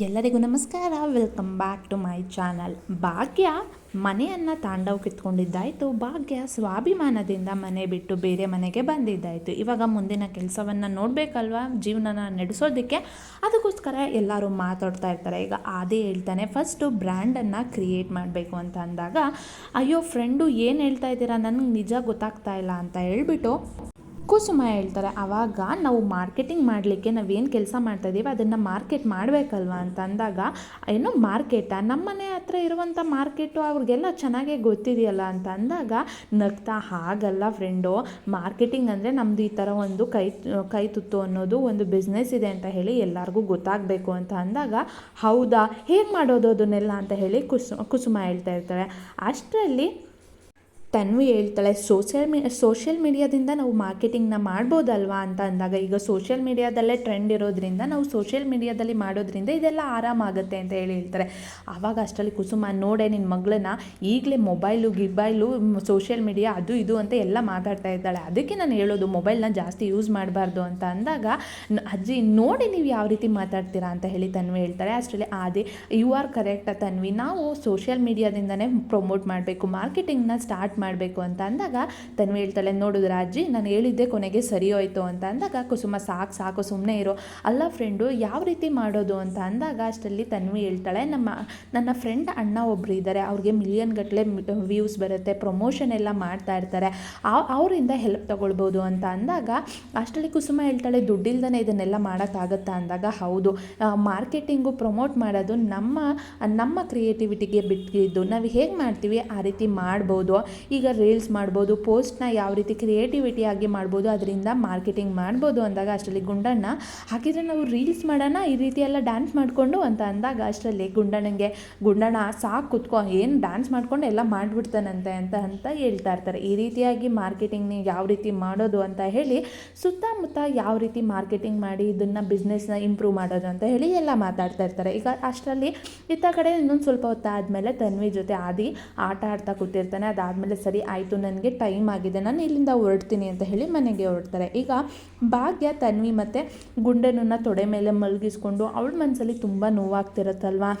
ಎಲ್ಲರಿಗೂ ನಮಸ್ಕಾರ. Welcome back to my channel Bhagya ಮನೆಯನ್ನು ತಾಂಡವ್ ಕಿತ್ಕೊಂಡಿದ್ದಾಯಿತು. ಭಾಗ್ಯ ಸ್ವಾಭಿಮಾನದಿಂದ ಮನೆ ಬಿಟ್ಟು ಬೇರೆ ಮನೆಗೆ ಬಂದಿದ್ದಾಯಿತು. ಇವಾಗ ಮುಂದಿನ ಕೆಲಸವನ್ನು ನೋಡಬೇಕಲ್ವಾ? ಜೀವನನ ನಡೆಸೋದಕ್ಕೆ. ಅದಕ್ಕೋಸ್ಕರ ಎಲ್ಲರೂ ಮಾತಾಡ್ತಾ ಇರ್ತಾರೆ. ಈಗ ಅದೇ ಹೇಳ್ತಾನೆ ಫಸ್ಟು ಬ್ರ್ಯಾಂಡನ್ನು ಕ್ರಿಯೇಟ್ ಮಾಡಬೇಕು ಅಂತ ಅಂದಾಗ, ಅಯ್ಯೋ ಫ್ರೆಂಡು ಏನು ಹೇಳ್ತಾ ಇದ್ದೀರಾ? ನನಗೆ ನಿಜ ಗೊತ್ತಾಗ್ತಾ ಇಲ್ಲ ಅಂತ ಹೇಳ್ಬಿಟ್ಟು ಕುಸುಮ ಹೇಳ್ತಾರೆ ಆವಾಗ ನಾವು ಮಾರ್ಕೆಟಿಂಗ್ ಮಾಡಲಿಕ್ಕೆ ನಾವೇನು ಕೆಲಸ ಮಾಡ್ತಾ ಇದ್ದೀವಿ ಅದನ್ನು ಮಾರ್ಕೆಟ್ ಮಾಡಬೇಕಲ್ವ? ಅಂತ ಅಂದಾಗ, ಏನು ಮಾರ್ಕೆಟಾ ನಮ್ಮ ಮನೆ ಹತ್ರ ಇರುವಂಥ ಮಾರ್ಕೆಟು ಅವ್ರಿಗೆಲ್ಲ ಚೆನ್ನಾಗೇ ಗೊತ್ತಿದೆಯಲ್ಲ? ಅಂತ ಅಂದಾಗ, ನಗ್ತಾ, ಹಾಗಲ್ಲ ಫ್ರೆಂಡು ಮಾರ್ಕೆಟಿಂಗ್ ಅಂದರೆ ನಮ್ಮದು ಈ ಥರ ಒಂದು ಕೈ ಕೈ ತುತ್ತು ಅನ್ನೋದು ಒಂದು ಬಿಸ್ನೆಸ್ ಇದೆ ಅಂತ ಹೇಳಿ ಎಲ್ಲರಿಗೂ ಗೊತ್ತಾಗಬೇಕು ಅಂತ ಅಂದಾಗ, ಹೌದಾ? ಹೇಗೆ ಮಾಡೋದು ಅದನ್ನೆಲ್ಲ? ಅಂತ ಹೇಳಿ ಕುಸು, ಕುಸುಮ ಹೇಳ್ತಾ ಇರ್ತಾರೆ ಅಷ್ಟರಲ್ಲಿ ತನ್ವಿ ಹೇಳ್ತಾಳೆ ಸೋಷಿಯಲ್ ಮೀ ಸೋಷಿಯಲ್ ಮೀಡಿಯಾದಿಂದ ನಾವು ಮಾರ್ಕೆಟಿಂಗ್ನ ಮಾಡ್ಬೋದಲ್ವಾ? ಅಂತ ಅಂದಾಗ, ಈಗ ಸೋಷಿಯಲ್ ಮೀಡಿಯಾದಲ್ಲೇ ಟ್ರೆಂಡ್ ಇರೋದ್ರಿಂದ ನಾವು ಸೋಷಿಯಲ್ ಮೀಡಿಯಾದಲ್ಲಿ ಮಾಡೋದ್ರಿಂದ ಇದೆಲ್ಲ ಆರಾಮಾಗುತ್ತೆ ಅಂತ ಹೇಳಿ ಹೇಳ್ತಾರೆ. ಆವಾಗ ಅಷ್ಟರಲ್ಲಿ ಕುಸುಮ, ನೋಡೆ ನಿನ್ನ ಮಗಳನ್ನ ಈಗಲೇ ಮೊಬೈಲು, ಗಿಬೈಲು ಸೋಷಿಯಲ್ ಮೀಡಿಯಾ ಅದು ಇದು ಅಂತ ಎಲ್ಲ ಮಾತಾಡ್ತಾ ಇದ್ದಾಳೆ. ಅದಕ್ಕೆ ನಾನು ಹೇಳೋದು ಮೊಬೈಲ್ನ ಜಾಸ್ತಿ ಯೂಸ್ ಮಾಡಬಾರ್ದು ಅಂತ ಅಂದಾಗ ಅಜ್ಜಿ, ನೋಡಿ ನೀವು ಯಾವ ರೀತಿ ಮಾತಾಡ್ತೀರಾ? ಅಂತ ಹೇಳಿ ತನ್ವಿ ಹೇಳ್ತಾರೆ. ಅಷ್ಟರಲ್ಲಿ ಅದೇ ಯು ಆರ್ ಕರೆಕ್ಟ್ ತನ್ವಿ. ನಾವು ಸೋಷಿಯಲ್ ಮೀಡಿಯಾದಿಂದನೇ ಪ್ರಮೋಟ್ ಮಾಡಬೇಕು. ಮಾರ್ಕೆಟಿಂಗ್ನ ಸ್ಟಾರ್ಟ್ ಮಾಡಬೇಕು ಅಂತ ಅಂದಾಗ ತನ್ವಿ ಹೇಳ್ತಾಳೆ ನೋಡಿದ್ರೆ ಅಜ್ಜಿ ನಾನು ಹೇಳಿದ್ದೆ ಕೊನೆಗೆ ಸರಿ ಹೋಯ್ತು ಅಂತ ಅಂದಾಗ ಕುಸುಮ ಸಾಕು ಸಾಕು ಸುಮ್ಮನೆ ಇರೋ. ಅಲ್ಲ ಫ್ರೆಂಡು ಯಾವ ರೀತಿ ಮಾಡೋದು ಅಂತ ಅಂದಾಗ ಅಷ್ಟರಲ್ಲಿ ತನ್ವಿ ಹೇಳ್ತಾಳೆ, ನಮ್ಮ, ನನ್ನ ಫ್ರೆಂಡ್ ಅಣ್ಣ ಒಬ್ಬರು ಇದ್ದಾರೆ, ಅವ್ರಿಗೆ ಮಿಲಿಯನ್ ಗಟ್ಟಲೆ ವ್ಯೂಸ್ ಬರುತ್ತೆ ಪ್ರಮೋಷನ್ ಎಲ್ಲ ಮಾಡ್ತಾ ಇರ್ತಾರೆ. ಅವರಿಂದ ಹೆಲ್ಪ್ ತಗೊಳ್ಬೋದು ಅಂತ ಅಂದಾಗ ಅಷ್ಟರಲ್ಲಿ ಕುಸುಮ ಹೇಳ್ತಾಳೆ ದುಡ್ಡಿಲ್ದೇ ಇದನ್ನೆಲ್ಲ ಮಾಡೋಕ್ಕಾಗತ್ತಾ? ಅಂದಾಗ, ಹೌದು. ಮಾರ್ಕೆಟಿಂಗು ಪ್ರಮೋಟ್ ಮಾಡೋದು ನಮ್ಮ ನಮ್ಮ ಕ್ರಿಯೇಟಿವಿಟಿಗೆ ಬಿಟ್ಟಿದ್ದು. ನಾವು ಹೇಗೆ ಮಾಡ್ತೀವಿ? ಆ ರೀತಿ ಮಾಡ್ಬೋದು. ಈಗ ರೀಲ್ಸ್ ಮಾಡ್ಬೋದು ಪೋಸ್ಟ್ನ ಯಾವ ರೀತಿ ಕ್ರಿಯೇಟಿವಿಟಿ ಆಗಿ ಮಾಡ್ಬೋದು, ಅದರಿಂದ ಮಾರ್ಕೆಟಿಂಗ್ ಮಾಡ್ಬೋದು ಅಂದಾಗ ಅಷ್ಟರಲ್ಲಿ ಗುಂಡಣ್ಣ, ಹಾಗಿದ್ರೆ ನಾವು ರೀಲ್ಸ್ ಮಾಡೋಣ, ಈ ರೀತಿ ಎಲ್ಲ ಡ್ಯಾನ್ಸ್ ಮಾಡಿಕೊಂಡು? ಅಂತ ಅಂದಾಗ ಅಷ್ಟರಲ್ಲಿ ಗುಂಡಣ್ಣಂಗೆ, ಗುಂಡಣ್ಣ, ಸಾಕು ಕುತ್ಕೊ, ಏನು ಡ್ಯಾನ್ಸ್ ಮಾಡ್ಕೊಂಡು ಎಲ್ಲ ಮಾಡಿಬಿಡ್ತಾನಂತೆ ಅಂತ ಅಂತ ಹೇಳ್ತಾ ಇರ್ತಾರೆ. ಈ ರೀತಿಯಾಗಿ ಮಾರ್ಕೆಟಿಂಗ್ನ ಯಾವ ರೀತಿ ಮಾಡೋದು ಅಂತ ಹೇಳಿ, ಸುತ್ತಮುತ್ತ ಯಾವ ರೀತಿ ಮಾರ್ಕೆಟಿಂಗ್ ಮಾಡಿ ಇದನ್ನು ಬಿಸ್ನೆಸ್ನ ಇಂಪ್ರೂವ್ ಮಾಡೋದು ಅಂತ ಹೇಳಿ ಎಲ್ಲ ಮಾತಾಡ್ತಾ ಇರ್ತಾರೆ. ಈಗ ಅಷ್ಟರಲ್ಲಿ ಇತ್ತ ಕಡೆ ಇನ್ನೊಂದು ಸ್ವಲ್ಪ ಹೊತ್ತಾದಮೇಲೆ ತನ್ವಿ ಜೊತೆ ಆದಿ ಆಟ ಆಡ್ತಾ ಕೂತಿರ್ತಾನೆ. ಅದಾದಮೇಲೆ ಸರಿ ಆಯಿತು, ನನಗೆ ಟೈಮ್ ಆಗಿದೆ, ನಾನು ಇಲ್ಲಿಂದ ಹೊರಡ್ತೀನಿ ಅಂತ ಹೇಳಿ ಮನೆಗೆ ಹೊರಡ್ತಾರೆ. ಈಗ ಭಾಗ್ಯ, ತನ್ವಿ ಮತ್ತು ಗುಂಡನನ್ನು ತೊಡೆ ಮೇಲೆ ಮಲಗಿಸ್ಕೊಂಡು ಅವಳ ಮನಸ್ಸಲ್ಲಿ ತುಂಬ ನೋವಾಗ್ತಿರತ್ತಲ್ವಾ?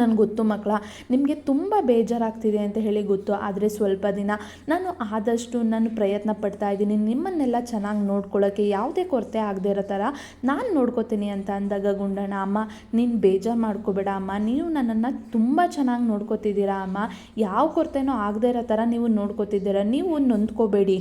ನನಗೆ ಗೊತ್ತು ಮಕ್ಕಳ ನಿಮಗೆ ತುಂಬ ಬೇಜಾರಾಗ್ತಿದೆ ಅಂತ ಹೇಳಿ ಗೊತ್ತು, ಆದರೆ ಸ್ವಲ್ಪ ದಿನ ನಾನು ಆದಷ್ಟು ನಾನು ಪ್ರಯತ್ನ ಪಡ್ತಾ ಇದ್ದೀನಿ, ನಿಮ್ಮನ್ನೆಲ್ಲ ಚೆನ್ನಾಗಿ ನೋಡ್ಕೊಳ್ಳೋಕ್ಕೆ ಯಾವುದೇ ಕೊರತೆ ಆಗದೆ ಇರೋ ಥರ ನಾನು ನೋಡ್ಕೋತೀನಿ ಅಂತ ಅಂದಾಗ ಗುಂಡಣ್ಣ, ಅಮ್ಮ, ನೀನು ಬೇಜಾರು ಮಾಡ್ಕೋಬೇಡ, ಅಮ್ಮ, ನೀವು ನನ್ನನ್ನು ತುಂಬ ಚೆನ್ನಾಗಿ ನೋಡ್ಕೋತಿದ್ದೀರಾ, ಅಮ್ಮ, ಯಾವ ಕೊರತೆನೂ ಆಗದೆ ಇರೋ ಥರ ನೀವು ನೋಡ್ಕೋತಿದ್ದೀರಾ, ನೀವು ನೊಂದ್ಕೋಬೇಡಿ.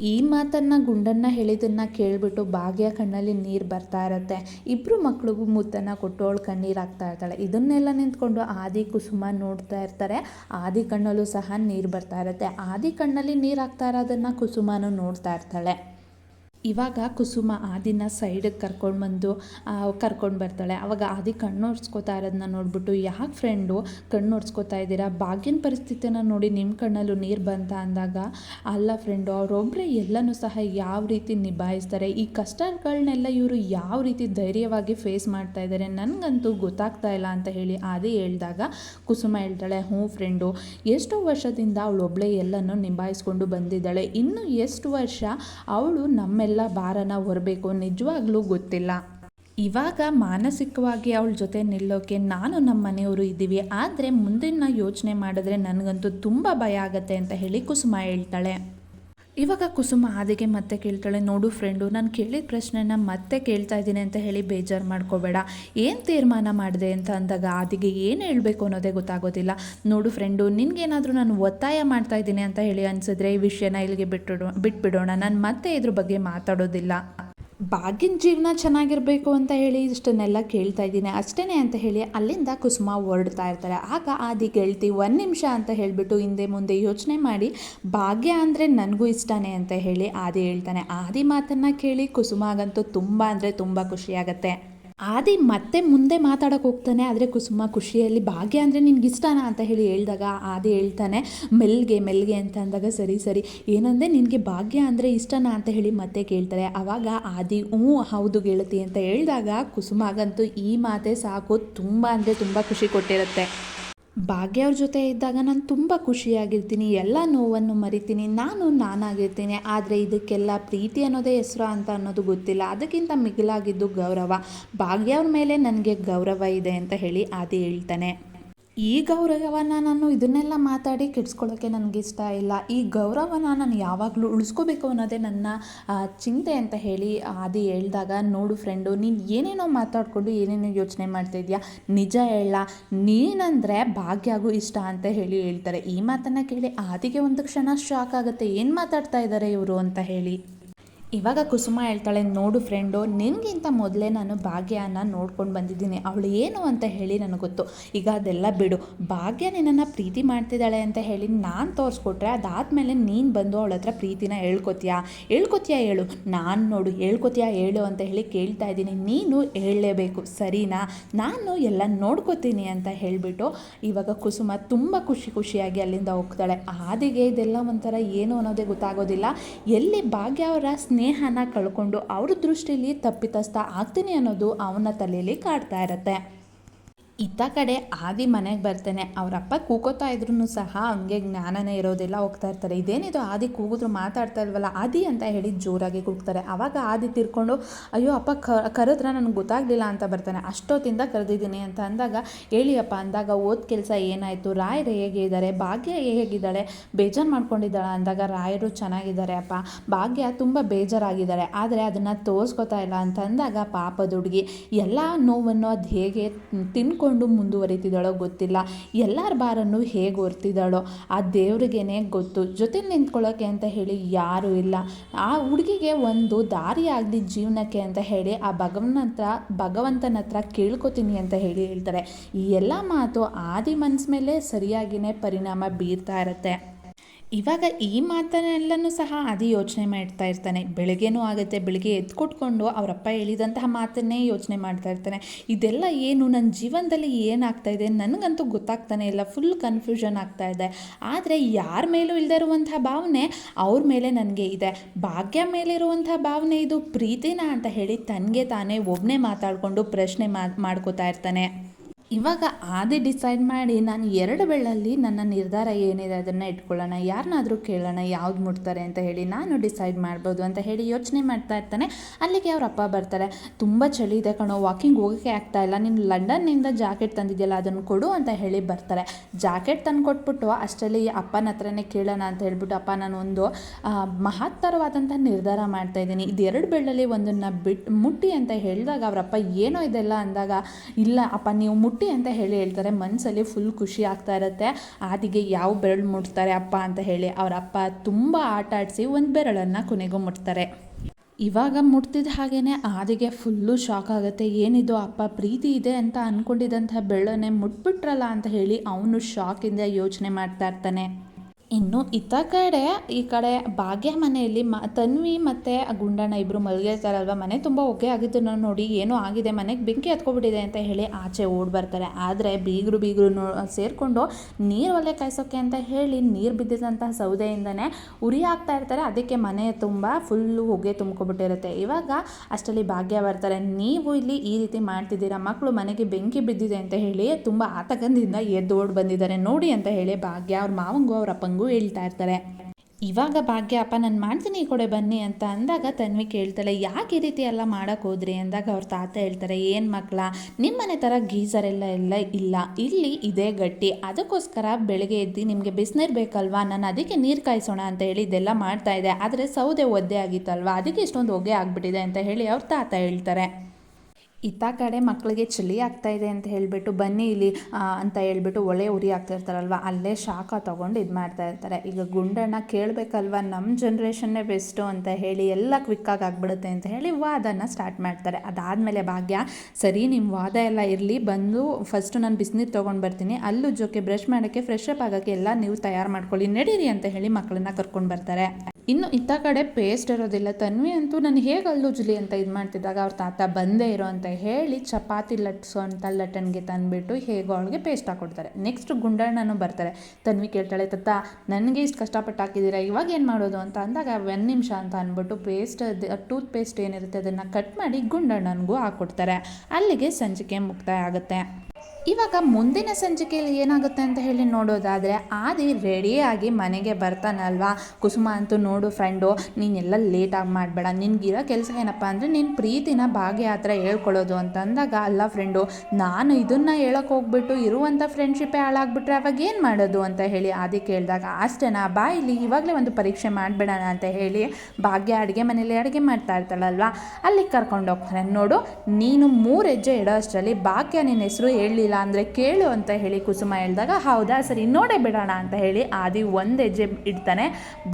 ಈ ಮಾತನ್ನು ಗುಂಡನ್ನ ಹೇಳಿದ್ದನ್ನು ಕೇಳಿಬಿಟ್ಟು ಭಾಗ್ಯ ಕಣ್ಣಲ್ಲಿ ನೀರು ಬರ್ತಾ ಇರತ್ತೆ. ಇಬ್ಬರು ಮಕ್ಳಿಗೂ ಮುತ್ತನ್ನು ಕೊಟ್ಟು ಅವಳು ಕಣ್ಣೀರು ಹಾಕ್ತಾ ಇರ್ತಾಳೆ. ಇದನ್ನೆಲ್ಲ ನಿಂತ್ಕೊಂಡು ಆದಿ ಕುಸುಮ ನೋಡ್ತಾ ಇರ್ತಾರೆ. ಆದಿ ಕಣ್ಣಲ್ಲೂ ಸಹ ನೀರು ಬರ್ತಾ ಇರುತ್ತೆ. ಆದಿ ಕಣ್ಣಲ್ಲಿ ನೀರು ಹಾಕ್ತಾ ಇರೋದನ್ನು ಕುಸುಮನೂ ನೋಡ್ತಾ ಇರ್ತಾಳೆ. ಇವಾಗ ಕುಸುಮ ಆದಿನ ಸೈಡಿಗೆ ಕರ್ಕೊಂಡು ಬಂದು ಕರ್ಕೊಂಡು ಬರ್ತಾಳೆ. ಅವಾಗ ಆದಿ ಕಣ್ಣು ಇರೋದನ್ನ ನೋಡ್ಬಿಟ್ಟು, ಯಾಕೆ ಫ್ರೆಂಡು ಕಣ್ಣು ಒಡ್ಸ್ಕೊತಾ ಇದ್ದೀರಾ? ಭಾಗ್ಯನ ಪರಿಸ್ಥಿತಿನ ನೋಡಿ ನಿಮ್ಮ ಕಣ್ಣಲ್ಲೂ ನೀರು ಬಂತ ಅಂದಾಗ, ಅಲ್ಲ ಫ್ರೆಂಡು ಅವರೊಬ್ಬರೇ ಎಲ್ಲನೂ ಸಹ ಯಾವ ರೀತಿ ನಿಭಾಯಿಸ್ತಾರೆ? ಈ ಕಷ್ಟಗಳನ್ನೆಲ್ಲ ಇವರು ಯಾವ ರೀತಿ ಧೈರ್ಯವಾಗಿ ಫೇಸ್ ಮಾಡ್ತಾ ಇದ್ದಾರೆ ನನಗಂತೂ ಗೊತ್ತಾಗ್ತಾ ಇಲ್ಲ ಅಂತ ಹೇಳಿ ಆದಿ ಹೇಳಿದಾಗ ಕುಸುಮ ಹೇಳ್ತಾಳೆ, ಹ್ಞೂ ಫ್ರೆಂಡು ಎಷ್ಟೋ ವರ್ಷದಿಂದ ಅವಳೊಬ್ಬಳೇ ಎಲ್ಲನೂ ನಿಭಾಯಿಸ್ಕೊಂಡು ಬಂದಿದ್ದಾಳೆ. ಇನ್ನು ಎಷ್ಟು ವರ್ಷ ಅವಳು ನಮ್ಮೆಲ್ಲ ಭಾರನ ಹೊರಬೇಕು ನಿಜವಾಗ್ಲೂ ಗೊತ್ತಿಲ್ಲ. ಇವಾಗ ಮಾನಸಿಕವಾಗಿ ಅವಳ ಜೊತೆ ನಿಲ್ಲೋಕೆ ನಾನು ನಮ್ಮ ಮನೆಯವರು ಇದ್ದೀವಿ. ಆದರೆ ಮುಂದಿನ ಯೋಚನೆ ಮಾಡಿದ್ರೆ ನನಗಂತೂ ತುಂಬ ಭಯ ಆಗತ್ತೆ ಅಂತ ಹೇಳಿ ಕುಸುಮ ಹೇಳ್ತಾಳೆ. ಇವಾಗ ಕುಸುಮ ಆದಿಗೆ ಮತ್ತೆ ಕೇಳ್ತಾಳೆ, ನೋಡು ಫ್ರೆಂಡು ನಾನು ಕೇಳಿದ ಪ್ರಶ್ನೆನ ಮತ್ತೆ ಕೇಳ್ತಾ ಇದ್ದೀನಿ ಅಂತ ಹೇಳಿ ಬೇಜಾರು ಮಾಡ್ಕೋಬೇಡ. ಏನು ತೀರ್ಮಾನ ಮಾಡಿದೆ ಅಂತ ಅಂದಾಗ ಆದಿಗೆ ಏನು ಹೇಳಬೇಕು ಅನ್ನೋದೇ ಗೊತ್ತಾಗೋದಿಲ್ಲ. ನೋಡು ಫ್ರೆಂಡು ನಿನಗೇನಾದರೂ ನಾನು ಒತ್ತಾಯ ಮಾಡ್ತಾ ಇದ್ದೀನಿ ಅಂತ ಹೇಳಿ ಅನಿಸಿದ್ರೆ ಈ ವಿಷಯನ ಇಲ್ಲಿಗೆ ಬಿಟ್ಟು ಬಿಟ್ಬಿಡೋಣ. ನಾನು ಮತ್ತೆ ಇದ್ರ ಬಗ್ಗೆ ಮಾತಾಡೋದಿಲ್ಲ. ಭಾಗ್ಯನ ಜೀವನ ಚೆನ್ನಾಗಿರಬೇಕು ಅಂತ ಹೇಳಿ ಇಷ್ಟನ್ನೆಲ್ಲ ಕೇಳ್ತಾ ಇದ್ದೀನಿ. ಅಷ್ಟೇ ಅಂತ ಹೇಳಿ ಅಲ್ಲಿಂದ ಕುಸುಮ ಹೊರಡ್ತಾ ಇರ್ತಾರೆ. ಆಗ ಆದಿ ಗೆಳ್ತಿ ಒಂದು ನಿಮಿಷ ಅಂತ ಹೇಳಿಬಿಟ್ಟು ಹಿಂದೆ ಮುಂದೆ ಯೋಚನೆ ಮಾಡಿ, ಭಾಗ್ಯ ಅಂದರೆ ನನಗೂ ಇಷ್ಟನೇ ಅಂತ ಹೇಳಿ ಆದಿ ಹೇಳ್ತಾನೆ. ಆದಿ ಮಾತನ್ನು ಕೇಳಿ ಕುಸುಮಾಗಂತೂ ತುಂಬ ಅಂದರೆ ತುಂಬ ಖುಷಿಯಾಗತ್ತೆ. ಆದಿ ಮತ್ತೆ ಮುಂದೆ ಮಾತಾಡೋಕೆ ಹೋಗ್ತಾನೆ, ಆದರೆ ಕುಸುಮ ಖುಷಿಯಲ್ಲಿ ಭಾಗ್ಯ ಅಂದರೆ ನಿನ್ಗೆ ಇಷ್ಟನಾ ಅಂತ ಹೇಳಿ ಹೇಳಿದಾಗ ಆದಿ ಹೇಳ್ತಾನೆ, ಮೆಲ್ಗೆ ಮೆಲ್ಗೆ ಅಂತ ಅಂದಾಗ ಸರಿ ಸರಿ. ಏನಂದರೆ ನಿನಗೆ ಭಾಗ್ಯ ಅಂದರೆ ಇಷ್ಟನಾ ಅಂತ ಹೇಳಿ ಮತ್ತೆ ಕೇಳ್ತಾರೆ. ಆವಾಗ ಆದಿ, ಹ್ಞೂ, ಹೌದು ಗೆಳತಿ ಅಂತ ಹೇಳಿದಾಗ ಕುಸುಮಾಗಂತೂ ಈ ಮಾತೇ ಸಾಕು, ತುಂಬ ಅಂದರೆ ತುಂಬ ಖುಷಿ ಕೊಟ್ಟಿರುತ್ತೆ. ಭಾಗ್ಯ ಅವ್ರ ಜೊತೆ ಇದ್ದಾಗ ನಾನು ತುಂಬ ಖುಷಿಯಾಗಿರ್ತೀನಿ. ಎಲ್ಲ ನೋವನ್ನು ಮರಿತೀನಿ. ನಾನು ನಾನಾಗಿರ್ತೀನಿ. ಆದರೆ ಇದಕ್ಕೆಲ್ಲ ಪ್ರೀತಿ ಅನ್ನೋದೇ ಹೆಸರು ಅಂತ ಅನ್ನೋದು ಗೊತ್ತಿಲ್ಲ. ಅದಕ್ಕಿಂತ ಮಿಗಿಲಾಗಿದ್ದು ಗೌರವ. ಭಾಗ್ಯ ಅವ್ರ ಮೇಲೆ ನನಗೆ ಗೌರವ ಇದೆ ಅಂತ ಹೇಳಿ ಆದಿ ಹೇಳ್ತಾನೆ. ಈ ಗೌರವನ ನಾನು ಇದನ್ನೆಲ್ಲ ಮಾತಾಡಿ ಕೆಡಿಸ್ಕೊಳ್ಳೋಕ್ಕೆ ನನಗಿಷ್ಟ ಇಲ್ಲ. ಈ ಗೌರವನ ನಾನು ಯಾವಾಗಲೂ ಉಳಿಸ್ಕೋಬೇಕು ಅನ್ನೋದೇ ನನ್ನ ಚಿಂತೆ ಅಂತ ಹೇಳಿ ಆದಿ ಹೇಳಿದಾಗ, ನೋಡು ಫ್ರೆಂಡು, ನೀನು ಏನೇನೋ ಮಾತಾಡಿಕೊಂಡು ಏನೇನೋ ಯೋಚನೆ ಮಾಡ್ತಾಯಿದ್ಯಾ ನಿಜ ಹೇಳ. ನೀನಂದರೆ ಭಾಗ್ಯಾಗೂ ಇಷ್ಟ ಅಂತ ಹೇಳಿ ಹೇಳ್ತಾರೆ. ಈ ಮಾತನ್ನು ಕೇಳಿ ಆದಿಗೆ ಒಂದು ಕ್ಷಣ ಶಾಕ್ ಆಗುತ್ತೆ. ಏನು ಮಾತಾಡ್ತಾ ಇದ್ದಾರೆ ಇವರು ಅಂತ ಹೇಳಿ. ಇವಾಗ ಕುಸುಮ ಹೇಳ್ತಾಳೆ, ನೋಡು ಫ್ರೆಂಡು ನಿನಗಿಂತ ಮೊದಲೇ ನಾನು ಭಾಗ್ಯನ ನೋಡ್ಕೊಂಡು ಬಂದಿದ್ದೀನಿ. ಅವಳು ಏನು ಅಂತ ಹೇಳಿ ನನಗೆ ಗೊತ್ತು. ಈಗ ಅದೆಲ್ಲ ಬಿಡು. ಭಾಗ್ಯ ನಿನ್ನನ್ನು ಪ್ರೀತಿ ಮಾಡ್ತಿದ್ದಾಳೆ ಅಂತ ಹೇಳಿ ನಾನು ತೋರಿಸ್ಕೊಟ್ರೆ ಅದಾದಮೇಲೆ ನೀನು ಬಂದು ಅವಳ ಹತ್ರ ಪ್ರೀತಿನ ಹೇಳ್ಕೊತೀಯಾ? ಹೇಳ್ಕೊತೀಯಾ ಹೇಳು. ನಾನು ನೋಡು, ಹೇಳ್ಕೊತೀಯಾ ಹೇಳು ಅಂತ ಹೇಳಿ ಕೇಳ್ತಾ ಇದ್ದೀನಿ. ನೀನು ಹೇಳಲೇಬೇಕು, ಸರಿನಾ? ನಾನು ಎಲ್ಲ ನೋಡ್ಕೋತೀನಿ ಅಂತ ಹೇಳಿಬಿಟ್ಟು ಇವಾಗ ಕುಸುಮ ತುಂಬ ಖುಷಿ ಖುಷಿಯಾಗಿ ಅಲ್ಲಿಂದ ಹೋಗ್ತಾಳೆ. ಆದಿಗೆ ಇದೆಲ್ಲ ಒಂಥರ ಏನು ಅನ್ನೋದೇ ಗೊತ್ತಾಗೋದಿಲ್ಲ. ಎಲ್ಲಿ ಭಾಗ್ಯ ಅವರ ಸ್ನೇಹನ ಕಳ್ಕೊಂಡು ಅವ್ರ ದೃಷ್ಟಿಲಿ ತಪ್ಪಿತಸ್ಥ ಆಗ್ತೀನಿ ಅನ್ನೋದು ಅವನ ತಲೆಯಲ್ಲಿ ಕಾಡ್ತಾ ಇರತ್ತೆ. ಇತ್ತ ಕಡೆ ಆದಿ ಮನೆಗೆ ಬರ್ತಾನೆ. ಅವರಪ್ಪ ಕೂಗೋತಾ ಇದ್ರು ಸಹ ಹಂಗೆ ಜ್ಞಾನನೇ ಇರೋದಿಲ್ಲ, ಹೋಗ್ತಾ ಇರ್ತಾರೆ. ಇದೇನಿದು? ಆದಿ ಕೂಗಿದ್ರು ಮಾತಾಡ್ತಾ ಇಲ್ವಲ್ಲ? ಆದಿ ಅಂತ ಹೇಳಿ ಜೋರಾಗಿ ಕೂಗ್ತಾರೆ. ಆವಾಗ ಆದಿ ತಿರ್ಕೊಂಡು, ಅಯ್ಯೋ, ಅಪ್ಪ ಕರೆದ್ರೆ ನನಗೆ ಗೊತ್ತಾಗಲಿಲ್ಲ ಅಂತ ಬರ್ತಾನೆ. ಅಷ್ಟೊತ್ತಿಂದ ಕರೆದಿದ್ದೀನಿ ಅಂತ ಅಂದಾಗ, ಹೇಳಿಯಪ್ಪ, ಅಂದಾಗ ಓದ್ ಕೆಲಸ ಏನಾಯಿತು? ರಾಯರು ಹೇಗಿದ್ದಾರೆ ಭಾಗ್ಯ ಹೇಗಿದ್ದಾಳೆ? ಬೇಜಾರು ಮಾಡ್ಕೊಂಡಿದ್ದಾಳೆ? ಅಂದಾಗ, ರಾಯರು ಚೆನ್ನಾಗಿದ್ದಾರೆ ಅಪ್ಪ. ಭಾಗ್ಯ ತುಂಬ ಬೇಜಾರಾಗಿದ್ದಾರೆ. ಆದರೆ ಅದನ್ನು ತೋರಿಸ್ಕೊತಾ ಇಲ್ಲ. ಅಂತ ಅಂದಾಗ ಪಾಪದ ಹುಡುಗಿ, ಎಲ್ಲ ನೋವನ್ನು ಅದು ಹೇಗೆ ತಿನ್ಕೊಂಡು ಮುಂದುವರಿತಿದ್ದಾಳೋ ಗೊತ್ತಿಲ್ಲ. ಎಲ್ಲರ ಬಾರನ್ನು ಹೇಗೆ ಹೊರ್ತಿದ್ದಾಳೋ ಆ ದೇವ್ರಿಗೇನೆ ಗೊತ್ತು. ಜೊತೆ ನಿಂತ್ಕೊಳ್ಳೋಕೆ ಅಂತ ಹೇಳಿ ಯಾರೂ ಇಲ್ಲ. ಆ ಹುಡುಗಿಗೆ ಒಂದು ದಾರಿ ಆಗಲಿ ಜೀವನಕ್ಕೆ ಅಂತ ಹೇಳಿ ಆ ಭಗವನ ಹತ್ರ ಭಗವಂತನ ಹತ್ರ ಕೇಳ್ಕೊತೀನಿ ಅಂತ ಹೇಳಿ ಹೇಳ್ತಾರೆ. ಈ ಎಲ್ಲ ಮಾತು ಆದಿ ಮನಸ್ಸು ಮೇಲೆ ಸರಿಯಾಗಿಯೇ ಪರಿಣಾಮ ಬೀರ್ತಾ ಇರುತ್ತೆ. ಇವಾಗ ಈ ಮಾತನ್ನೆಲ್ಲನೂ ಸಹ ಆದಿ ಯೋಚನೆ ಮಾಡ್ತಾ ಇರ್ತಾನೆ. ಬೆಳಗ್ಗೆನೂ ಆಗುತ್ತೆ, ಬೆಳಗ್ಗೆ ಎದ್ದು ಕೊಟ್ಕೊಂಡು ಅವರಪ್ಪ ಹೇಳಿದಂತಹ ಮಾತನ್ನೇ ಯೋಚನೆ ಮಾಡ್ತಾ ಇರ್ತಾನೆ. ಇದೆಲ್ಲ ಏನು ನನ್ನ ಜೀವನದಲ್ಲಿ ಏನಾಗ್ತಾ ಇದೆ ನನಗಂತೂ ಗೊತ್ತಾಗ್ತಾನೆ ಇಲ್ಲ ಫುಲ್ ಕನ್ಫ್ಯೂಷನ್ ಆಗ್ತಾ ಇದೆ. ಆದರೆ ಯಾರ ಮೇಲೂ ಇಲ್ಲದೆ ಭಾವನೆ ಅವ್ರ ಮೇಲೆ ನನಗೆ ಇದೆ. ಭಾಗ್ಯ ಮೇಲಿರುವಂತಹ ಭಾವನೆ ಇದು ಪ್ರೀತಿನ ಅಂತ ಹೇಳಿ ತನಗೆ ತಾನೇ ಒಬ್ಬನೇ ಮಾತಾಡಿಕೊಂಡು ಪ್ರಶ್ನೆ ಮಾ, ಮಾಡ್ಕೋತಾ ಇರ್ತಾನೆ. ಇವಾಗ ಆದಿ ಡಿಸೈಡ್ ಮಾಡಿ ನಾನು ಎರಡು ಬೆಳ್ಳಲ್ಲಿ ನನ್ನ ನಿರ್ಧಾರ ಏನಿದೆ ಅದನ್ನು ಇಟ್ಕೊಳ್ಳೋಣ ಯಾರನ್ನಾದರೂ ಕೇಳೋಣ, ಯಾವ್ದು ಮುಟ್ತಾರೆ ಅಂತ ಹೇಳಿ ನಾನು ಡಿಸೈಡ್ ಮಾಡ್ಬೋದು ಅಂತ ಹೇಳಿ ಯೋಚನೆ ಮಾಡ್ತಾ ಇರ್ತಾನೆ. ಅಲ್ಲಿಗೆ ಅವ್ರ ಅಪ್ಪ ಬರ್ತಾರೆ, ತುಂಬ ಚಳಿ ಇದೆ ಕಣೋ, ವಾಕಿಂಗ್ ಹೋಗೋಕ್ಕೆ ಆಗ್ತಾ ಇಲ್ಲ, ನೀನು ಲಂಡನ್ನಿಂದ ಜಾಕೆಟ್ ತಂದಿದ್ಯಲ್ಲ, ಅದನ್ನು ಕೊಡು ಅಂತ ಹೇಳಿ ಬರ್ತಾರೆ. ಜಾಕೆಟ್ ತಂದು ಕೊಟ್ಬಿಟ್ಟು ಅಷ್ಟರಲ್ಲಿ ಅಪ್ಪನ ಹತ್ರನೇ ಕೇಳೋಣ ಅಂತ ಹೇಳ್ಬಿಟ್ಟು ಅಪ್ಪ ನಾನು ಒಂದು ಮಹತ್ತರವಾದಂಥ ನಿರ್ಧಾರ ಮಾಡ್ತಾ ಇದ್ದೀನಿ. ಇದೆರಡು ಬೆಳ್ಳಲ್ಲಿ ಒಂದನ್ನು ಬಿಟ್ಟು ಮುಟ್ಟಿ ಅಂತ ಹೇಳಿದಾಗ ಅವರಪ್ಪ ಏನೋ ಇದೆಲ್ಲ ಅಂದಾಗ, ಇಲ್ಲ, ಅಪ್ಪ, ನೀವು ಮುಟ್ಟಿ ಅಂತ ಹೇಳಿ ಹೇಳ್ತಾರೆ. ಮನಸ್ಸಲ್ಲಿ ಫುಲ್ ಖುಷಿ ಆಗ್ತಾ ಇರುತ್ತೆ. ಆದಿಗೆ ಯಾವ ಬೆರಳು ಮುಟ್ತಾರೆ ಅಪ್ಪ ಅಂತ ಹೇಳಿ ಅವರ ಅಪ್ಪ ತುಂಬ ಆಟ ಆಡಿಸಿ ಒಂದು ಬೆರಳನ್ನು ಕೊನೆಗೂ ಮುಟ್ತಾರೆ. ಇವಾಗ ಮುಟ್ತಿದ್ದ ಹಾಗೇ ಆದಿಗೆ ಫುಲ್ಲು ಶಾಕ್ ಆಗುತ್ತೆ. ಏನಿದು ಅಪ್ಪ ಪ್ರೀತಿ ಇದೆ ಅಂತ ಅಂದ್ಕೊಂಡಿದ್ದಂಥ ಬೆಳ್ಳನೆ ಮುಟ್ಬಿಟ್ರಲ್ಲ ಅಂತ ಹೇಳಿ ಅವನು ಶಾಕಿಂದ ಯೋಚನೆ ಮಾಡ್ತಾ ಇರ್ತಾನೆ. ಇನ್ನು ಇತ್ತ ಕಡೆ ಈ ಕಡೆ ಭಾಗ್ಯ ಮನೆಯಲ್ಲಿ ಮ, ತನ್ವಿ ಮತ್ತು ಗುಂಡಣ್ಣ ಇಬ್ಬರು ಮಲಗಿರ್ತಾರಲ್ವ? ಮನೆ ತುಂಬ ಹೊಗೆ ಆಗಿದ್ದನ್ನು ನೋಡಿ ಏನೋ ಆಗಿದೆ. ಮನೆಗೆ ಬೆಂಕಿ ಹತ್ಕೊಬಿಟ್ಟಿದೆ ಅಂತ ಹೇಳಿ ಆಚೆ ಓಡಿ ಬರ್ತಾರೆ. ಆದರೆ ಬೀಗರು ಬೀಗರು ನೋ, ಸೇರಿಕೊಂಡು ನೀರು ಒಲೆ ಕಾಯಿಸೋಕ್ಕೆ ಅಂತ ಹೇಳಿ ನೀರು ಬಿದ್ದಿದ್ದಂತಹ ಸೌದೆಯಿಂದನೇ ಉರಿ ಆಗ್ತಾ ಇರ್ತಾರೆ. ಅದಕ್ಕೆ ಮನೆ ತುಂಬ ಫುಲ್ಲು ಹೊಗೆ ತುಂಬ್ಕೊಬಿಟ್ಟಿರುತ್ತೆ. ಇವಾಗ ಅಷ್ಟರಲ್ಲಿ ಭಾಗ್ಯ ಬರ್ತಾರೆ. ನೀವು ಇಲ್ಲಿ ಈ ರೀತಿ ಮಾಡ್ತಿದ್ದೀರಾ? ಮಕ್ಕಳು ಮನೆಗೆ ಬೆಂಕಿ ಬಿದ್ದಿದೆ ಅಂತ ಹೇಳಿ ತುಂಬ ಆತಂಕದಿಂದ ಎದ್ದು ಓಡಿ ಬಂದಿದ್ದಾರೆ. ನೋಡಿ ಅಂತ ಹೇಳಿ ಭಾಗ್ಯ ಅವ್ರ ಮಾವಂಗು ಅವ್ರ ಅಪ್ಪಂಗೂ ಹೇಳ್ತಾ ಇರ್ತಾರೆ. ಇವಾಗ ಭಾಗ್ಯ ಅಪ್ಪ ನಾನು ಮಾಡ್ತೀನಿ ಕೊಡೆ ಬನ್ನಿ ಅಂತ ಅಂದಾಗ ತನ್ವಿ ಕೇಳ್ತಾಳೆ, ಯಾಕೆ ಈ ರೀತಿ ಎಲ್ಲ ಮಾಡೋಕ್ಕೆ ಹೋದ್ರಿ? ಅಂದಾಗ ಅವ್ರ ತಾತ ಹೇಳ್ತಾರೆ, ಏನು ಮಕ್ಕಳ ನಿಮ್ಮ ಮನೆ ಥರ ಗೀಸರ್ ಎಲ್ಲ ಎಲ್ಲ ಇಲ್ಲ. ಇಲ್ಲಿ ಇದೇ ಗಟ್ಟಿ. ಅದಕ್ಕೋಸ್ಕರ ಬೆಳಗ್ಗೆ ಎದ್ದು ನಿಮಗೆ ಬಿಸಿನೀರು ಬೇಕಲ್ವಾ? ನಾನು ಅದಕ್ಕೆ ನೀರು ಕಾಯಿಸೋಣ ಅಂತ ಹೇಳಿ ಇದೆಲ್ಲ ಮಾಡ್ತಾ ಇದೆ ಆದರೆ ಸೌದೆ ಒದ್ದೆ ಆಗಿತ್ತಲ್ವಾ? ಅದಕ್ಕೆ ಇಷ್ಟೊಂದು ಹೊಗೆ ಆಗಿಬಿಟ್ಟಿದೆ ಅಂತ ಹೇಳಿ ಅವ್ರ ತಾತ ಹೇಳ್ತಾರೆ. ಇತ್ತ ಕಡೆ ಮಕ್ಕಳಿಗೆ ಚಳಿ ಆಗ್ತಾ ಇದೆ ಅಂತ ಹೇಳಿಬಿಟ್ಟು, ಬನ್ನಿ ಇಲ್ಲಿ ಅಂತ ಹೇಳ್ಬಿಟ್ಟು ಒಳೆ ಉರಿ ಆಗ್ತಾ ಇರ್ತಾರಲ್ವ, ಅಲ್ಲೇ ಶಾಖ ತೊಗೊಂಡು ಇದು ಮಾಡ್ತಾ ಇರ್ತಾರೆ. ಈಗ ಗುಂಡಣ್ಣ ಕೇಳಬೇಕಲ್ವ ನಮ್ಮ ಜನ್ರೇಷನ್ನೇ ಬೆಸ್ಟು ಅಂತ ಹೇಳಿ ಎಲ್ಲ ಕ್ವಿಕ್ಕಾಗಿ ಆಗ್ಬಿಡುತ್ತೆ ಅಂತ ಹೇಳಿ ವಾದನ ಸ್ಟಾರ್ಟ್ ಮಾಡ್ತಾರೆ. ಅದಾದಮೇಲೆ ಭಾಗ್ಯ, ಸರಿ ನಿಮ್ಮ ವಾದ ಎಲ್ಲ ಇರಲಿ, ಬಂದು ಫಸ್ಟು ನಾನು ಬಿಸಿನೀರು ತೊಗೊಂಡು ಬರ್ತೀನಿ, ಅಲ್ಲೂ ಜೊತೆ ಬ್ರಷ್ ಮಾಡೋಕ್ಕೆ ಫ್ರೆಶ್ ಅಪ್ ಆಗೋಕ್ಕೆ ಎಲ್ಲ ನೀವು ತಯಾರು ಮಾಡ್ಕೊಳ್ಳಿ, ನಡೀರಿ ಅಂತ ಹೇಳಿ ಮಕ್ಕಳನ್ನ ಕರ್ಕೊಂಡು ಬರ್ತಾರೆ. ಇನ್ನು ಇತ್ತ ಕಡೆ ಪೇಸ್ಟ್ ಇರೋದಿಲ್ಲ. ತನ್ವಿ ಅಂತೂ ನಾನು ಹೇಗೆ ಅಲ್ಲುಜ್ಲಿ ಅಂತ ಇದು ಮಾಡ್ತಿದ್ದಾಗ ಅವ್ರ ತಾತ ಬಂದೇ ಇರೋ ಅಂತ ಹೇಳಿ ಚಪಾತಿ ಲಟ್ಸೋ ಅಂತ ಲಟ್ಟನ್ಗೆ ತಂದುಬಿಟ್ಟು ಹೇಗೋ ಅವಳಿಗೆ ಪೇಸ್ಟ್ ಹಾಕ್ಕೊಡ್ತಾರೆ ನೆಕ್ಸ್ಟ್ ಗುಂಡಣ್ಣನೂ ಬರ್ತಾರೆ. ತನ್ವಿ ಕೇಳ್ತಾಳೆ ತತ್ತ ನನಗೆ ಇಷ್ಟು ಕಷ್ಟಪಟ್ಟು ಹಾಕಿದ್ದೀರಾ ಇವಾಗ ಏನು ಮಾಡೋದು? ಅಂತ ಅಂದಾಗ, ಒಂದು ನಿಮಿಷ ಅಂತ ಅಂದ್ಬಿಟ್ಟು ಪೇಸ್ಟ್ ಟೂತ್ ಪೇಸ್ಟ್ ಏನಿರುತ್ತೆ ಅದನ್ನು ಕಟ್ ಮಾಡಿ ಗುಂಡಣ್ಣನಿಗೂ ಹಾಕ್ಕೊಡ್ತಾರೆ ಅಲ್ಲಿಗೆ ಸಂಚಿಕೆ ಮುಕ್ತಾಯ ಆಗುತ್ತೆ. ಇವಾಗ ಮುಂದಿನ ಸಂಚಿಕೆಯಲ್ಲಿ ಏನಾಗುತ್ತೆ ಅಂತ ಹೇಳಿ ನೋಡೋದಾದರೆ, ಆದಿ ರೆಡಿಯಾಗಿ ಮನೆಗೆ ಬರ್ತಾನಲ್ವಾ? ಕುಸುಮ ಅಂತೂ ನೋಡು ಫ್ರೆಂಡು ನೀನೆಲ್ಲ ಲೇಟಾಗಿ ಮಾಡಬೇಡ. ನಿನಗಿರೋ ಕೆಲಸ ಏನಪ್ಪ ಅಂದರೆ, ನೀನು ಪ್ರೀತಿನ ಭಾಗ್ಯ ಹತ್ರ ಹೇಳ್ಕೊಳ್ಳೋದು ಅಂತಂದಾಗ ಅಲ್ಲ ಫ್ರೆಂಡು ನಾನು ಇದನ್ನು ಹೇಳೋಕೆ ಹೋಗ್ಬಿಟ್ಟು ಇರುವಂಥ ಫ್ರೆಂಡ್ಶಿಪ್ಪೇ ಹಾಳಾಗ್ಬಿಟ್ರೆ ಅವಾಗ ಏನು ಮಾಡೋದು ಅಂತ ಹೇಳಿ ಆದಿ ಕೇಳಿದಾಗ, ಅಷ್ಟೇನಾ? ಬಾ ಇಲ್ಲಿ, ಇವಾಗಲೇ ಒಂದು ಪರೀಕ್ಷೆ ಮಾಡಿಬಿಡೋಣ ಅಂತ ಹೇಳಿ ಭಾಗ್ಯ ಅಡುಗೆ ಮನೇಲಿ ಅಡುಗೆ ಮಾಡ್ತಾ ಇರ್ತಾಳಲ್ವ? ಅಲ್ಲಿಗೆ ಕರ್ಕೊಂಡು ಹೋಗ್ತಾನೆ. ನೋಡು, ನೀನು ಮೂರು ಹೆಜ್ಜೆ ಇಡೋ ಅಷ್ಟರಲ್ಲಿ ಭಾಗ್ಯ ನಿನ್ನ ಹೆಸರು ಹೇಳಲಿಲ್ಲ ಅಂದರೆ ಕೇಳು ಅಂತ ಹೇಳಿ ಕುಸುಮ ಹೇಳಿದಾಗ, ಹೌದಾ ಸರಿ, ನೋಡೇ ಬಿಡೋಣ ಅಂತ ಹೇಳಿ ಆದಿ ಒಂದು ಹೆಜ್ಜೆ ಇಡ್ತಾನೆ.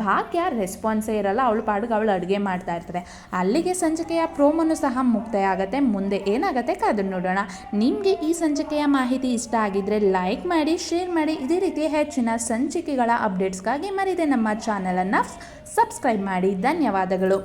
ಭಾಗ್ಯ ರೆಸ್ಪಾನ್ಸೇ ಇರಲ್ಲ, ಅವಳು ಪಾಡಿಗೆ ಅವಳು ಅಡುಗೆ ಮಾಡ್ತಾ ಇರ್ತಾರೆ ಅಲ್ಲಿಗೆ ಸಂಚಿಕೆಯ ಪ್ರೋಮನ್ನು ಸಹ ಮುಕ್ತಾಯ ಆಗುತ್ತೆ ಮುಂದೆ ಏನಾಗುತ್ತೆ ಕಾದು ನೋಡೋಣ. ನಿಮಗೆ ಈ ಸಂಚಿಕೆಯ ಮಾಹಿತಿ ಇಷ್ಟ ಆಗಿದ್ದರೆ ಲೈಕ್ ಮಾಡಿ ಶೇರ್ ಮಾಡಿ. ಇದೇ ರೀತಿ ಹೆಚ್ಚಿನ ಸಂಚಿಕೆಗಳ ಅಪ್ಡೇಟ್ಸ್ಗಾಗಿ ಮರಿದೆ ನಮ್ಮ ಚಾನಲನ್ನು ಸಬ್ಸ್ಕ್ರೈಬ್ ಮಾಡಿ. ಧನ್ಯವಾದಗಳು.